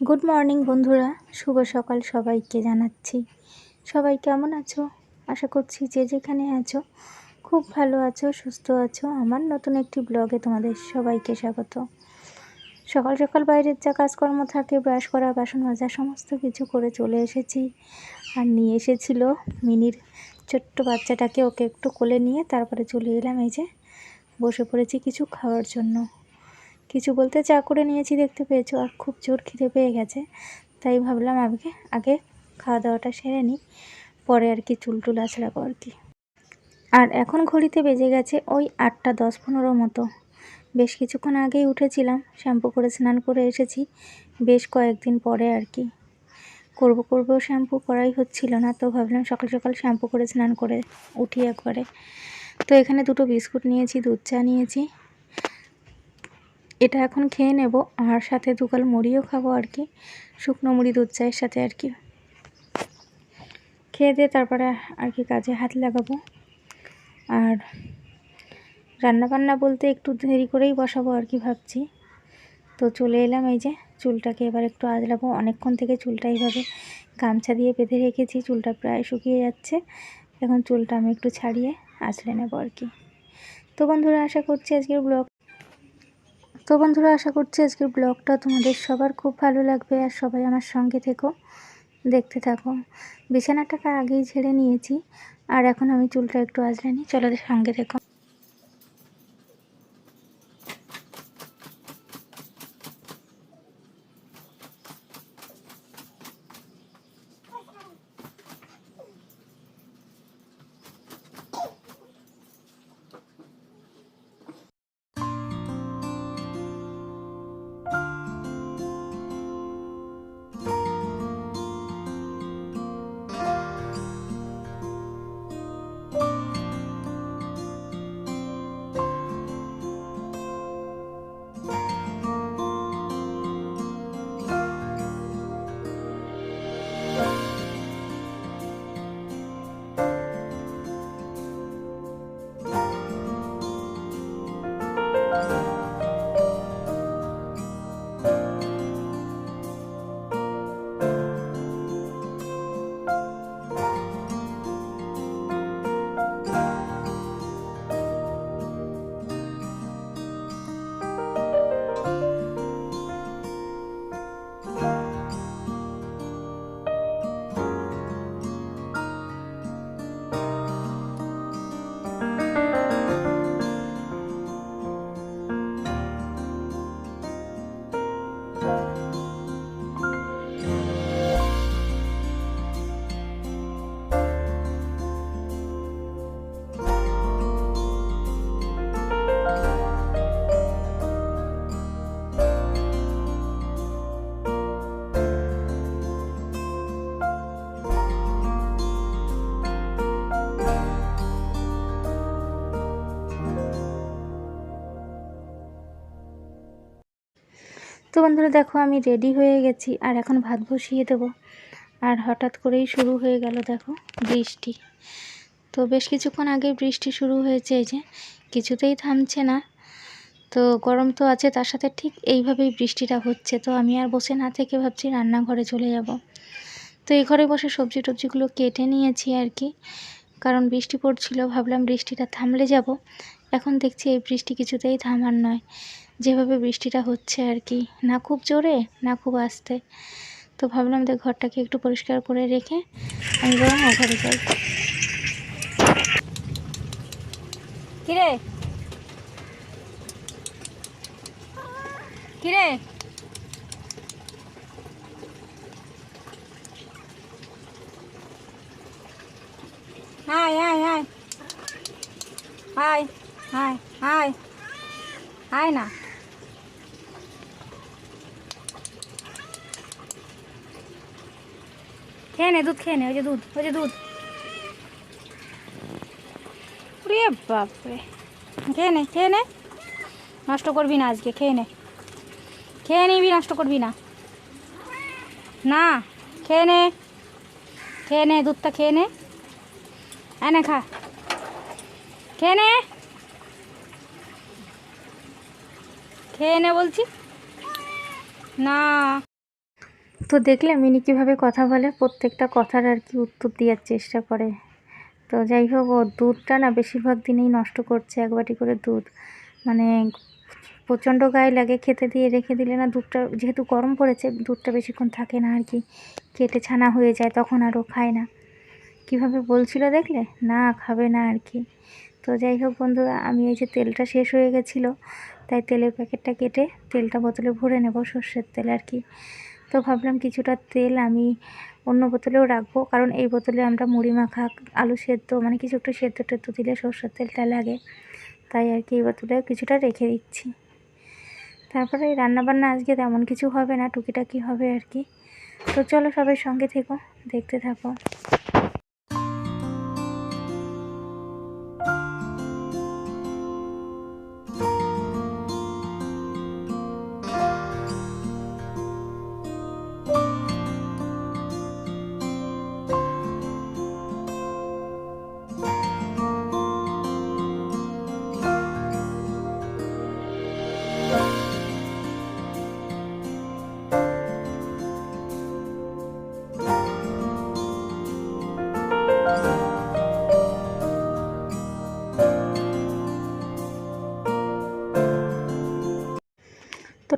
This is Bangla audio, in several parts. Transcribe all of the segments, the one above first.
গুড মর্নিং বন্ধুরা। শুভ সকাল সবাইকে জানাচ্ছি। সবাই কেমন আছো? আশা করছি যে যেখানে আছো, খুব ভালো আছো, সুস্থ আছো। আমার নতুন একটি ব্লগে তোমাদের সবাইকে স্বাগত। সকাল সকাল বাইরের যা কাজকর্ম থাকে, ব্রাশ করা, বাসন মাজা, সমস্ত কিছু করে চলে এসেছি। আর নিয়ে এসেছিল মিনির ছোট্ট বাচ্চাটাকে, ওকে একটু কোলে নিয়ে তারপরে চলে এলাম এই যে বসে পড়েছি কিছু খাওয়ার জন্য। কিছু বলতে চা করে নিয়েছি দেখতে পেয়েছ, আর খুব জোর খিদে পেয়ে গেছে। তাই ভাবলাম আগে আগে খাওয়া দাওয়াটা সেরে নিই, পরে আর কি চুল টুল আছড়াবো আর কি। আর এখন ঘড়িতে বেজে গেছে ওই আটটা দশ পনেরো মতো। বেশ কিছুক্ষণ আগেই উঠেছিলাম, শ্যাম্পু করে স্নান করে এসেছি, বেশ কয়েকদিন পরে আর কি। করব করব শ্যাম্পু করাই হচ্ছিল না, তো ভাবলাম সকাল সকাল শ্যাম্পু করে স্নান করে উঠি একবারে। তো এখানে দুটো বিস্কুট নিয়েছি, দুধ চা নিয়েছি এটা এখন খেয়ে নেব, আর সাথে দুকাল মুড়িও খাব আর কি। শুকনো মুড়ি, দুধ চায়ের সাথে আর কি। খেয়ে দিয়ে তারপরে আর কি কাজে হাত লাগাবো। আর রান্না বান্না বলতে একটু দেরি করেই বসাবো আর কি ভাবছি। তো চলে এলাম এই যে, চুলটাকে এবার একটু আজলাবো অনেকক্ষণ থেকে চুলটা এইভাবে গামছা দিয়ে বেঁধে রেখেছি, চুলটা প্রায় শুকিয়ে যাচ্ছে। এখন চুলটা আমি একটু ছাড়িয়ে আঁচড়ে নেব আর কি। তো বন্ধুরা, আশা করছি আজকের ব্লগ তো বন্ধুরা, আশা করছি আজকের ব্লগটা তোমাদের সবার খুব ভালো লাগবে আর সবাই আমার সঙ্গে থেকো, দেখতে থাকো। বিছানাটাকে আগেই ছেড়ে নিয়েছি, আর এখন আমি চুলটা একটু আজলে নিই, চলো সঙ্গে থেকো। তো বন্ধুরা দেখো, আমি রেডি হয়ে গেছি, আর এখন ভাত বসিয়ে দেব। আর হঠাৎ করেই শুরু হয়ে গেল দেখো, বৃষ্টি। তো বেশ কিছুক্ষণ আগে বৃষ্টি শুরু হয়েছে, এই যে কিছুতেই থামছে না। তো গরম তো আছে, তার সাথে ঠিক এইভাবেই বৃষ্টিটা হচ্ছে। তো আমি আর বসে না থেকে ভাবছি রান্নাঘরে চলে যাব। তো এই ঘরে বসে সবজি টবজিগুলো কেটে নিয়েছি আর কি। কারণ বৃষ্টি পড়ছিল, ভাবলাম বৃষ্টিটা থামলে যাব। এখন দেখছি এই বৃষ্টি কিছুতেই থামার নয়। যেভাবে বৃষ্টিটা হচ্ছে আর কি, না খুব জোরে, না খুব আস্তে। তো ভাবলাম যে ঘরটাকে একটু পরিষ্কার করে রেখে আমি বরং ও ঘরে যাই। কিরে? কিরে? Hi hi hi. Hi hi hi. Hi না। খেয়ে নে, দুধ খেয়ে নে, ওই যে দুধ, ওই যে দুধ। রে বাপরে। খেয়ে নে খেয়ে নে। নষ্ট করবি না আজকে, খেয়ে নে। খেয়ে নিবি, নষ্ট করবি না। না, খেয়ে নে। খেয়ে নে, দুধটা খেয়ে নে। এনে খা। খেয়ে নে। খেয়ে নে বলছি। না। তো দেখলে মিনি কীভাবে কথা বলে, প্রত্যেকটা কথার আর কি উত্তর দেওয়ার চেষ্টা করে। তো যাই হোক, ও দুধটা না বেশিরভাগ দিনেই নষ্ট করছে, এক বাটি করে দুধ। মানে প্রচণ্ড গায়ে লাগে, খেতে দিয়ে রেখে দিলে না দুধটা, যেহেতু গরম পড়েছে, দুধটা বেশিক্ষণ থাকে না আর কি। কেটে ছানা হয়ে যায়, তখন আর ও খায় না। কীভাবে বলছিল দেখলে? না, খাবে না আর কি। তো যাই হোক বন্ধুরা আমি এই যে তেলটা শেষ হয়ে গেছিল, তাই তেলের প্যাকেটটা কেটে তেলটা বোতলে ভরে নেব, সর্ষের তেল আর কি। তো ভাবলাম কিছুটা তেল আমি অন্য বোতলেও রাখব। কারণ এই বোতলে আমরা মুড়ি মাখা, আলু সেদ্ধ মানে কিছু একটু সেদ্ধ টেদ্ধ দিলে সর্ষের তেলটা লাগে। তাই আর কি এই বোতলে কিছুটা রেখে দিচ্ছি। তারপরে এই রান্নাবান্না আজকে তেমন কিছু হবে না, টুকিটাকি হবে আর কি। তো চলো সবাই সঙ্গে থেকো, দেখতে থাকো।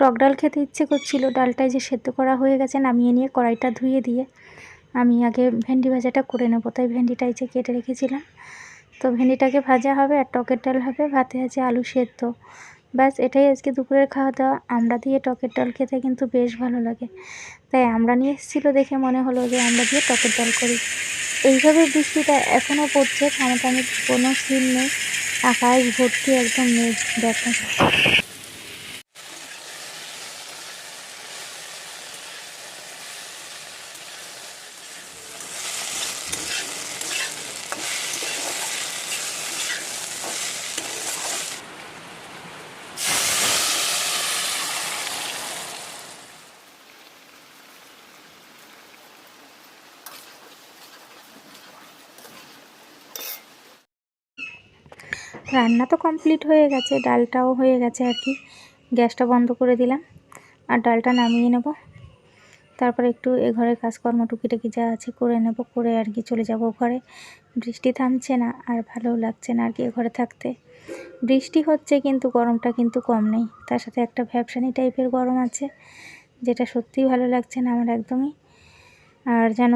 টক ডাল খেতে ইচ্ছে করছিল ডালটাই যে সেদ্ধ করা হয়ে গেছে নামিয়ে নিয়ে কড়াইটা ধুয়ে দিয়ে আমি আগে ভেন্ডি ভাজাটা করে নেব। তাই ভেন্ডিটাই যে কেটে রেখেছিলাম। তো ভেন্ডিটাকে ভাজা হবে আর টকের ডাল হবে, ভাতে আছে আলু সেদ্ধ। ব্যাস, এটাই আজকে দুপুরের খাওয়া দাওয়া আমরা দিয়ে টকের ডাল খেতে কিন্তু বেশ ভালো লাগে। তাই আমরা নিয়ে এসেছিল দেখে মনে হলো যে আমরা দিয়ে টকের ডাল করি। এইভাবে বৃষ্টিটা এখনও পড়ছে থামাথামি কোনো সিন নেই। আকাশ ভর্তি একদম মেঘ, দেখো। রান্না তো কমপ্লিট হয়ে গেছে, ডালটাও হয়ে গেছে আর কি। গ্যাসটা বন্ধ করে দিলাম আর ডালটা নামিয়ে নেব। তারপরে একটু এ ঘরের কাজকর্ম টুকিটাকি যা আছে করে নেব, করে আর কি চলে যাব ঘরে। বৃষ্টি থামছে না আর ভালোও লাগছে না আর কি এ ঘরে থাকতে। বৃষ্টি হচ্ছে কিন্তু, গরমটা কিন্তু কম নেই। তার সাথে একটা ভ্যাবসানি টাইপের গরম আছে, যেটা সত্যিই ভালো লাগছে না আমার একদমই। আর যেন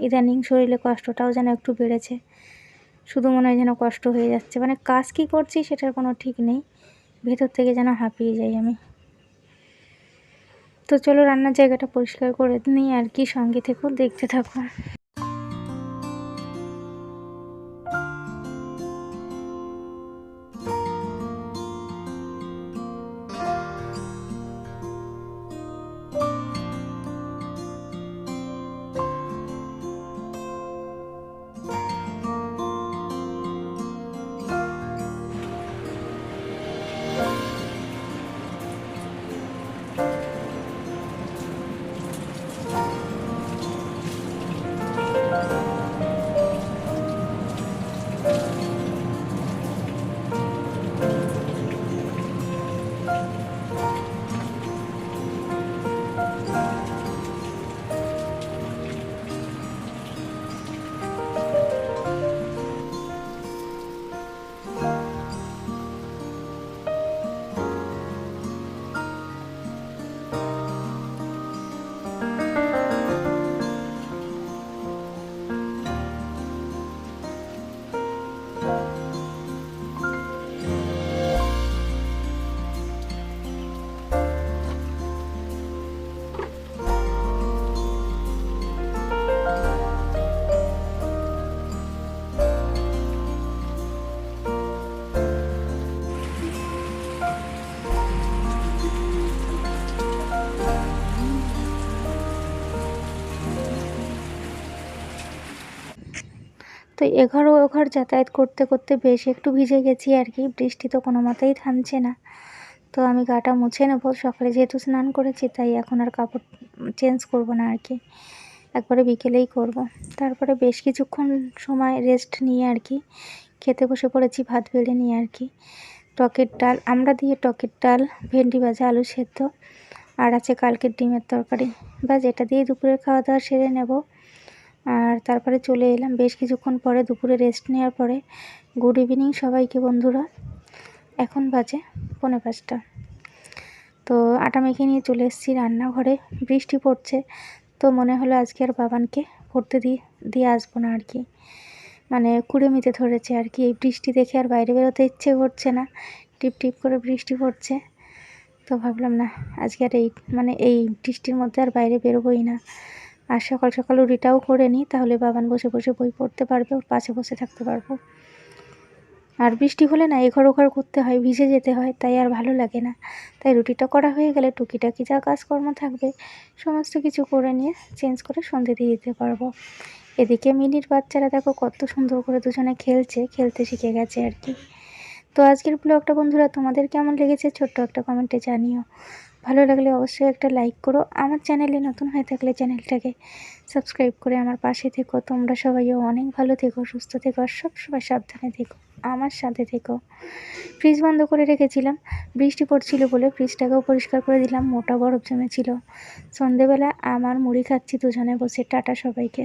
ইদানিং শরীরে কষ্টটাও যেন একটু বেড়েছে। শুধু মনে হয় যেন কষ্ট হয়ে যাচ্ছে। মানে কাজ কি করছি সেটার কোনো ঠিক নেই। ভেতর থেকে যেন হাঁপিয়ে যাই আমি। তো চলো রান্নার জায়গাটা পরিষ্কার করে নিই আর কি সঙ্গে থেকেও দেখতে থাকো তো এঘর ও ওঘর যাতায়াত করতে করতে বেশ একটু ভিজে গেছি আর কি। বৃষ্টি তো কোনো মতেই থামছে না। তো আমি গাটা মুছে নেব। সকালে যেহেতু স্নান করেছি, তাই এখন আর কাপড় চেঞ্জ করব না আর কি। একবারে বিকেলেই করব। তারপরে বেশ কিছুক্ষণ সময় রেস্ট নিয়ে আর কি। খেতে বসে পড়েছি, ভাত বেড়ে নিয়ে আর কি। টকের ডাল, আমরা দিয়ে টকের ডাল, ভেন্ডি ভাজা, আলু সেদ্ধ। আর আছে কালকের ডিমের তরকারি। বা যেটা দিয়ে দুপুরের খাওয়া দাওয়া সেরে নেব। আর তারপরে চলে এলাম। বেশ কিছুক্ষণ পরে দুপুরে রেস্ট নেওয়ার পরে গুড ইভিনিং সবাইকে বন্ধুরা। এখন বাজে পৌনে পাঁচটা। তো আটা মেখে নিয়ে চলে এসেছি রান্নাঘরে। বৃষ্টি পড়ছে, তো মনে হলো আজকে আর বাবানকে পড়তে দিয়ে দিয়ে আসব না আর কি। মানে কুড়েমিতে ধরেছে আর কি। এই বৃষ্টি দেখে আর বাইরে বেরোতে ইচ্ছে করছে না। টিপ টিপ করে বৃষ্টি পড়ছে। তো ভাবলাম না, আজকে আর এই মানে এই বৃষ্টির মধ্যে আর বাইরে বেরোবোই না। আর সকাল সকাল রুটিটাও করে নিই, তাহলে বাবান বসে বসে বই পড়তে পারবে, ওর পাশে বসে থাকতে পারব। আর বৃষ্টি হলে না এঘর ওঘর করতে হয়, ভিজে যেতে হয়, তাই আর ভালো লাগে না। তাই রুটিটা করা হয়ে গেলে টুকিটাকি যা কাজকর্ম থাকবে, সমস্ত কিছু করে নিয়ে চেঞ্জ করে সন্ধে দিয়ে দিতে পারব। এদিকে মিনির বাচ্চারা দেখো কত সুন্দর করে দুজনে খেলছে, খেলতে শিখে গেছে আর কি। তো আজকের ব্লগটা বন্ধুরা তোমাদের কেমন লেগেছে ছোট্ট একটা কমেন্টে জানিও। ভালো লাগলে অবশ্যই একটা লাইক করো। আমার চ্যানেলে নতুন হয়ে থাকলে চ্যানেলটাকে সাবস্ক্রাইব করে আমার পাশে থেকো। তোমরা সবাইও অনেক ভালো থেকো, সুস্থ থেকো আর সবসময় সাবধানে থেকো। আমার সাথে থেকো। ফ্রিজ বন্ধ করে রেখেছিলাম। বৃষ্টি পড়ছিল বলে ফ্রিজটাকেও পরিষ্কার করে দিলাম। মোটা বরফ জমেছিল। সন্ধেবেলা আমার মুড়ি খাচ্ছি দুজনে বসে। টাটা সবাইকে।